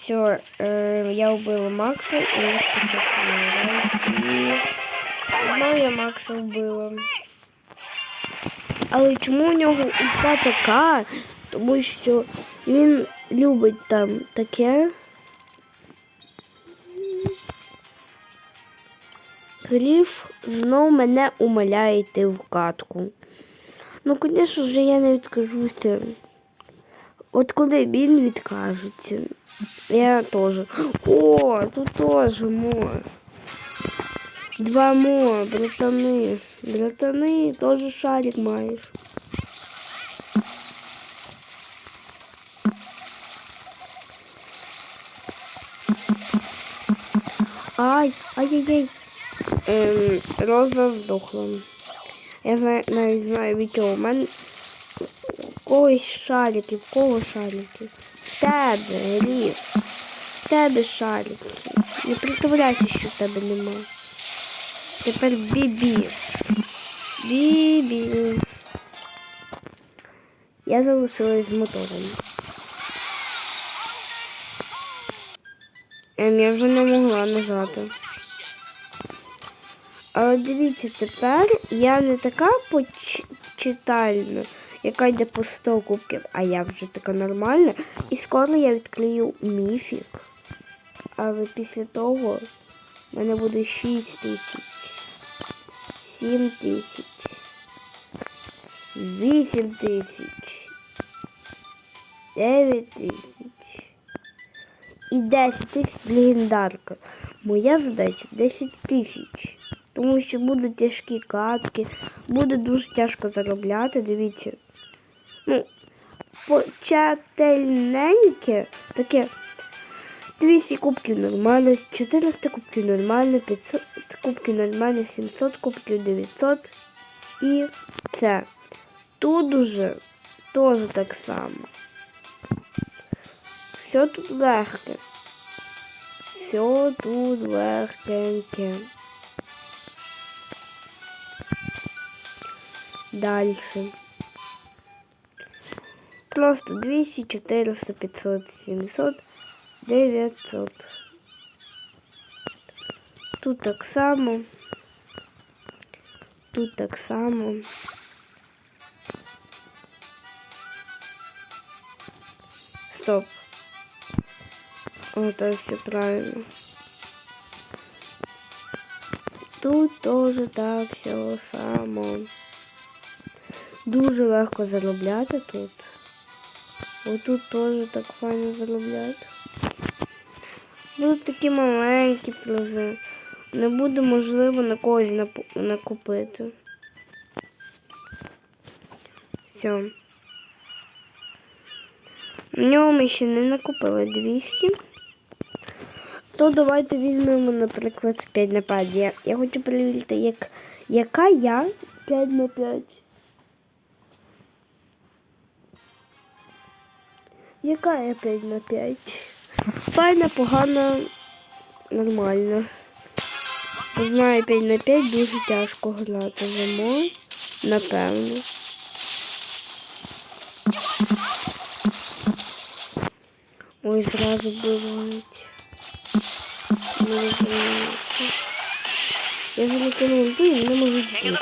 Все, е, я вбила Макса і я Макса вбила. Але чому у нього ульта така? Тому що він любить там таке. Кліф знов мене умоляє йти в катку. Ну, звісно ж, я не відкажуся. От коли він відкажеться, я теж. О, тут теж мо. Два мо, братани. Братани, теж шарик маєш. Ай, ай-яй-яй. Ем, Роза здохла. Я знаю, навіть знаю від чого. У мене у когось шарики, в кого шарики? В тебе, Рів. В тебе шарики. Не притворяйся, що в тебе нема. Тепер бібі. Бібі. Я залишилась з мотором. Ем, я вже не могла нажати. Але дивіться, тепер я не така почитальна, яка йде по 100 кубків, а я вже така нормальна. І скоро я відкрию міфік. Але після того в мене буде 6 тисяч, 7 тисяч, 8 тисяч, 9 тисяч і 10 тисяч легендарка. Моя задача 10 тисяч. Тому що будуть тяжкі катки, буде дуже тяжко заробляти, дивіться. Ну, почательненьке, таке 200 кубків нормально, 400 кубків нормально, 500 кубків нормально, 700 кубків 900 і це. Тут уже теж так само. Все тут легке. Все тут легкеньке. Дальше. Просто 200, 400, 500, 700, 900. Тут так само. Тут так само. Стоп. Это все правильно. Тут тоже так все само. Дуже легко заробляти тут. Отут теж так файно заробляти. Будуть такі маленькі призи. Не буде можливо на когось накупити. Все. На нього ми ще не накупили 200. То давайте візьмемо, наприклад, 5 на 5. Я, я хочу перевірити, як, яка я 5 на 5. Яка я 5 на 5? Файна, погана, нормальна. Знаю, 5 на 5 дуже тяжко грати зимою, напевно. Ой, зразу бувають. Не. Я залетіла ульту і не можу йдуть.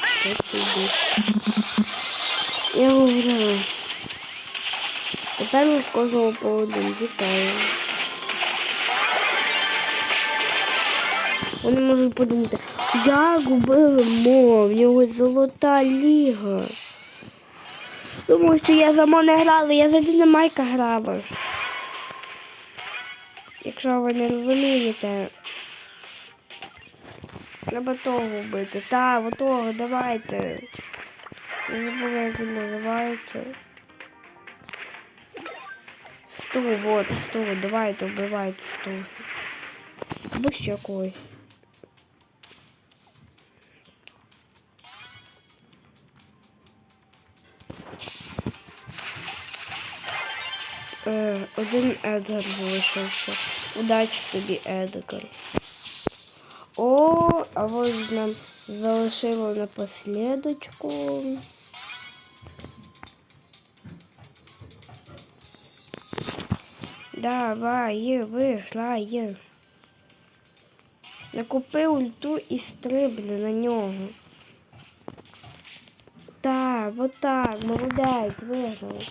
Я виграла. Тепер ми в кожного по вітаю. Вони можуть подумати, як вбили мо, в нього золота ліга. Тому що я за мо не грала, я за Динамайка грала. Якщо ви не розумієте. Треба того вбити. Та, отого, давайте. Не забула, як він називається. Стул, вот, стул, давайте, вбивайте стул. Або ще когось. Е, один Едгар залишився. Удачі тобі, Едгар. О, а ось нам залишило напослідочку. Давай, виграє. Накупи ульту і стрибни на нього. Так, вот так, молодець, виграв.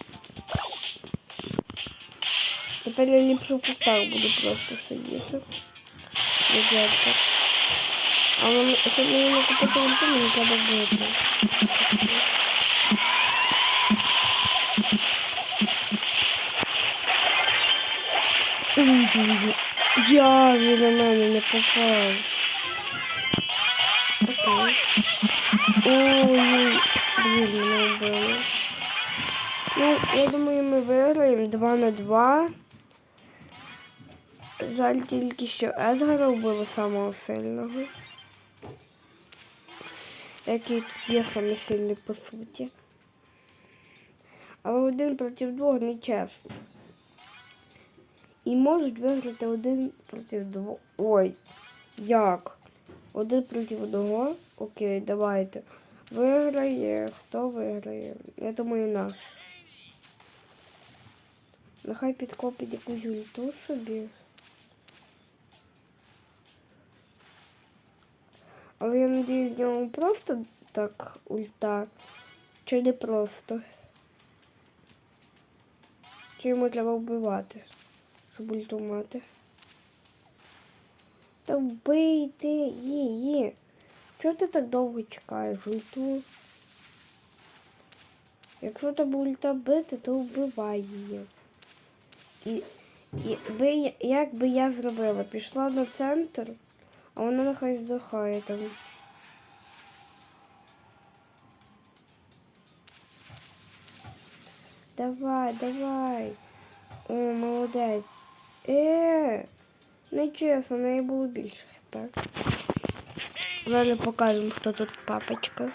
Тепер я ліпше в кустах буду просто сидіти. Дядька. А мені, щоб мені не купити ульту, мені треба бити. Я він на мене не попав. Окей. Ой, блін, мене вбили. Ну, я думаю, ми виграємо 2 на 2. Жаль тільки, що Едгара вбили самого сильного. Який тут є саме сильний по суті. Але один проти двох не чесно. І можуть виграти один проти двох. Ой, як? Один проти одного? Окей, давайте. Виграє. Хто виграє? Я думаю, наш. Нехай підкопить якусь ульту собі. Але я надіюсь, в ньому просто так ульта. Чи не просто? Чи йому треба вбивати, щоб ульту мати? Та вбийте її. Чого ти так довго чекаєш ульту? Якщо тебе ульта бити, то вбивай її. І, і би, як би я зробила? Пішла на центр, а вона нехай здохає там. Давай, давай. О, молодець. Е, нечесно, в неї було більше хп. Зараз покажемо, хто тут папочка.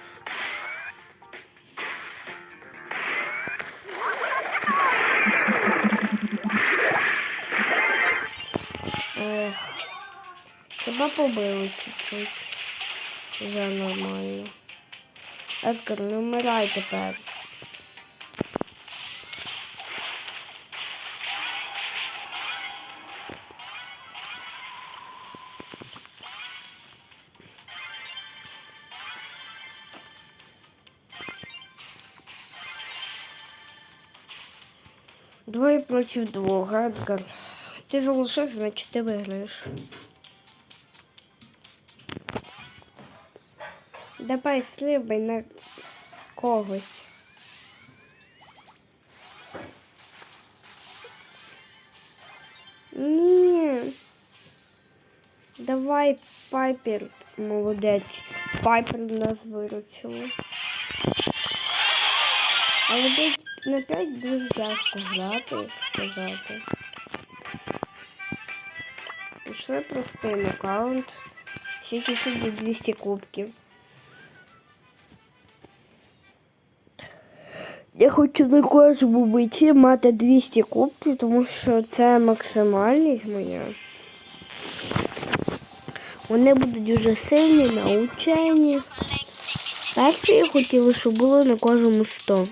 Ех, тебе побили чуть-чуть. Вже нормально. Едгар, не вмирай тепер. Двоє проти двох, Едгар. Ти залишився, значить ти виграєш. Давай стрибай на когось. Ні. Давай Пайпер, молодець. Пайпер нас виручила. Але десь на 5 дуже тяжко грати, сказати. Пішли простий аккаунт. Ще чуть-чуть до 200 кубків. Я хочу на кожному биті мати 200 кубків, тому що це максимальність моя. Вони будуть дуже сильні, научені. Перше я хотіла, щоб було на кожному 100.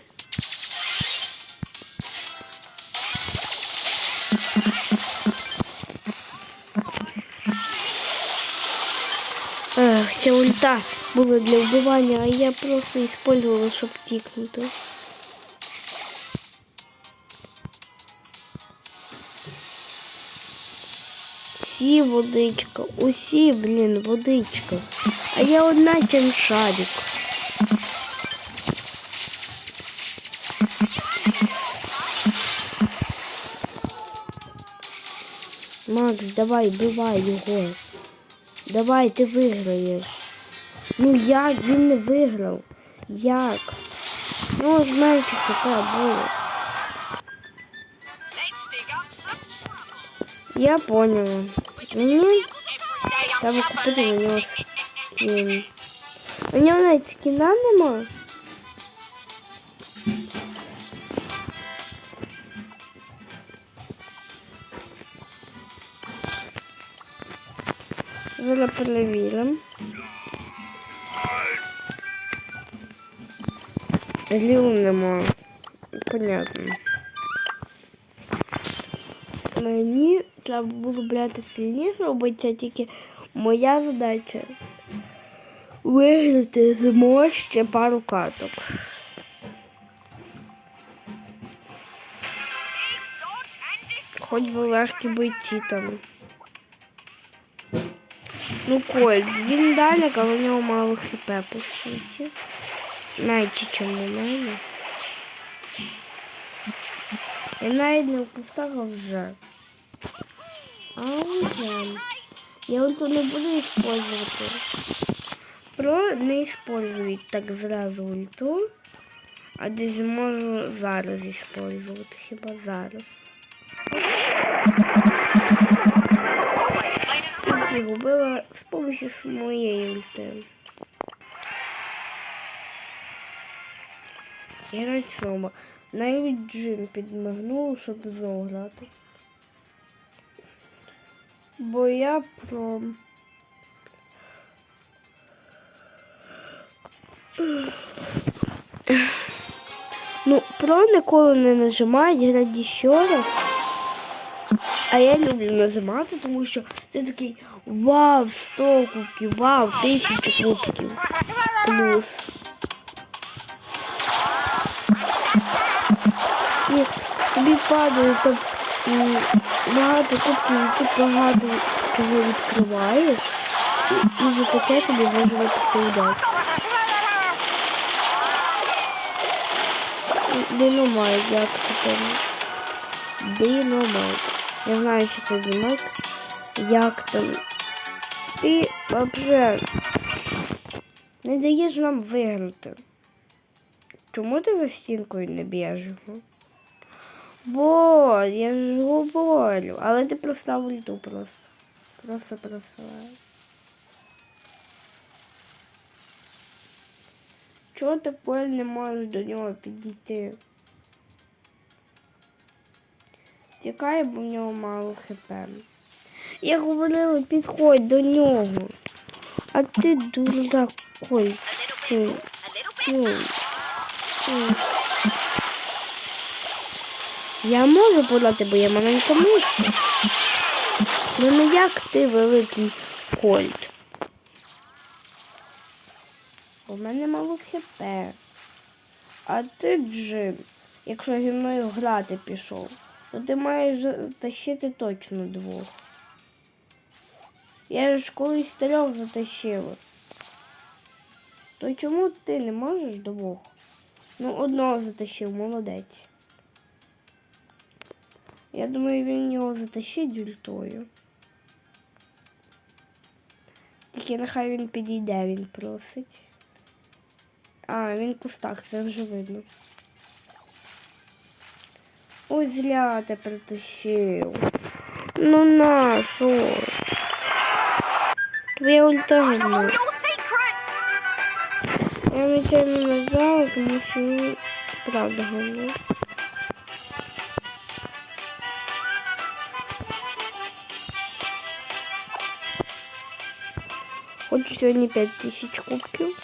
Ульта була для вбивання, а я просто использовала, щоб тікнути. Всі водичка, усі, блін, водичка. А я одна чим шарик. Макс, давай, вбивай його. Давай, ти виграєш. Ну як він не виграв? Як? Ну, що це було. Я поняла. Мені треба купити на нього скін. У нього навіть скіна нема. Зараз перевіримо. Ліл нема. Понятно. Мені треба було брати сильніше бо тільки моя задача виграти зможу ще пару disc. Хоч би легкі бойці там. Ну, Коль, він дальник, але в нього мало хп по суті. Навіть чому мене. Я навіть не в кустах, а вже. А вже. Я ульту не буду использовать. Про не использують так зразу ульту. А десь можу зараз использувати, хіба зараз. Ти губила з помощью моєї ульти. Грать сома. Навіть Джин підмигнув, щоб знову грати. Бо я про. Ну, про ніколи не нажимають, грати ще раз. А я люблю нажимати, тому що це такий вау, 100 кубків, вау, 1000 кубків. Плюс. Падає там м, багато кубків, і ти багато чого відкриваєш. І, і за таке тобі може випасти удачу. Динамайк, як ти там? Динамайк. Я знаю, що це динамайк. Як там? Ти взагалі не даєш нам виграти. Чому ти за стінкою не б'єш? Бо, я ж говорю, але ти простав ульту просто. Просто просилаю. Чого ти Поль не можеш до нього підійти? Тікає, бо в нього мало хп. Я говорила, підходь до нього. А ти дурак. Ой, ой. Я можу подати, бо я маленька мишка. Ну не як ти великий кольт. У мене мало хп. А ти Джин, якщо зі мною грати пішов, то ти маєш затащити точно двох. Я ж колись трьох затащила. То чому ти не можеш двох? Ну, одного затащив, молодець. Я думаю, він його затащить ультою. Тільки нехай він підійде, він просить. А, він в кустах, це вже видно. Ой, зря ти притащив. Ну на що? Твоя ульта secrets. Я нічого не нажала, тому що правда говно. Сьогодні 5 тисяч кубків.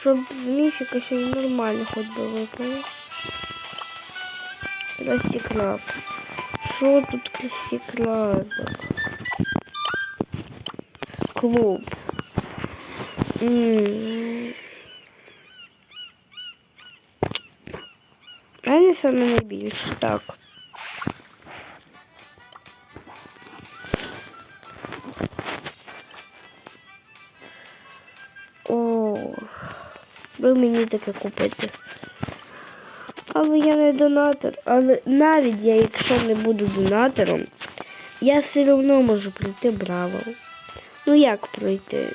Щоб з міфіка й нормально хоч би випало. Красі краб. Що тут красі краб? Клуб. М. Саме найбільше. Так. Мені таке купите. Але я не донатор. Але навіть я, якщо не буду донатором, я все одно можу пройти браво. Ну як пройти?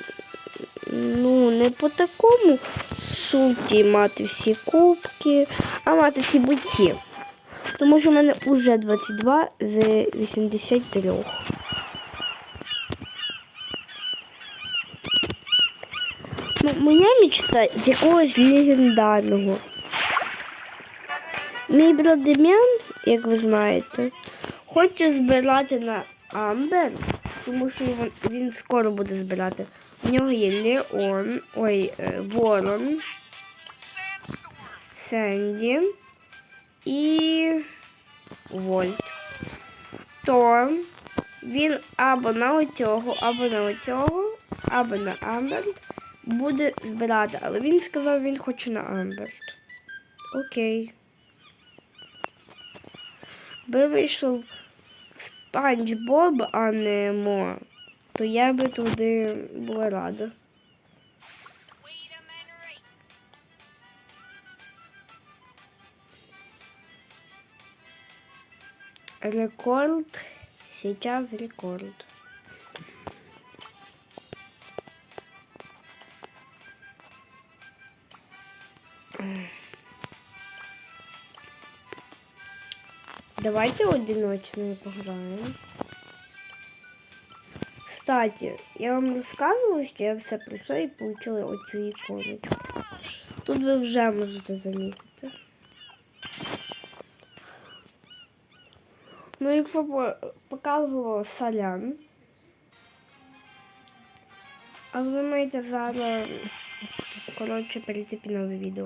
Ну, не по такому суті мати всі кубки, а мати всі бойці. Тому що в мене вже 22 з 83. Моя мечта якогось легендарного. Мій брат Дем'ян, як ви знаєте, хоче збирати на Амбер, тому що він, він скоро буде збирати. У нього є Леон, ой, е, Ворон, Сенді і вольт, то він або на оцього, або на оцього, або на Амберт буде збирати. Але він сказав, він хоче на Амберт. Окей. Би вийшов Спанч Боб, а не Мо, то я би туди була рада. Рекорд. Сейчас рекорд. Давайте одиночную пограем. Кстати, я вам розказувала, що я все пройшла і отримала оцю іконочку. Тут ви вже можете замітити. Ну, по- показувало солян. Але ви маєте зараз, коротше, перейти нове відео.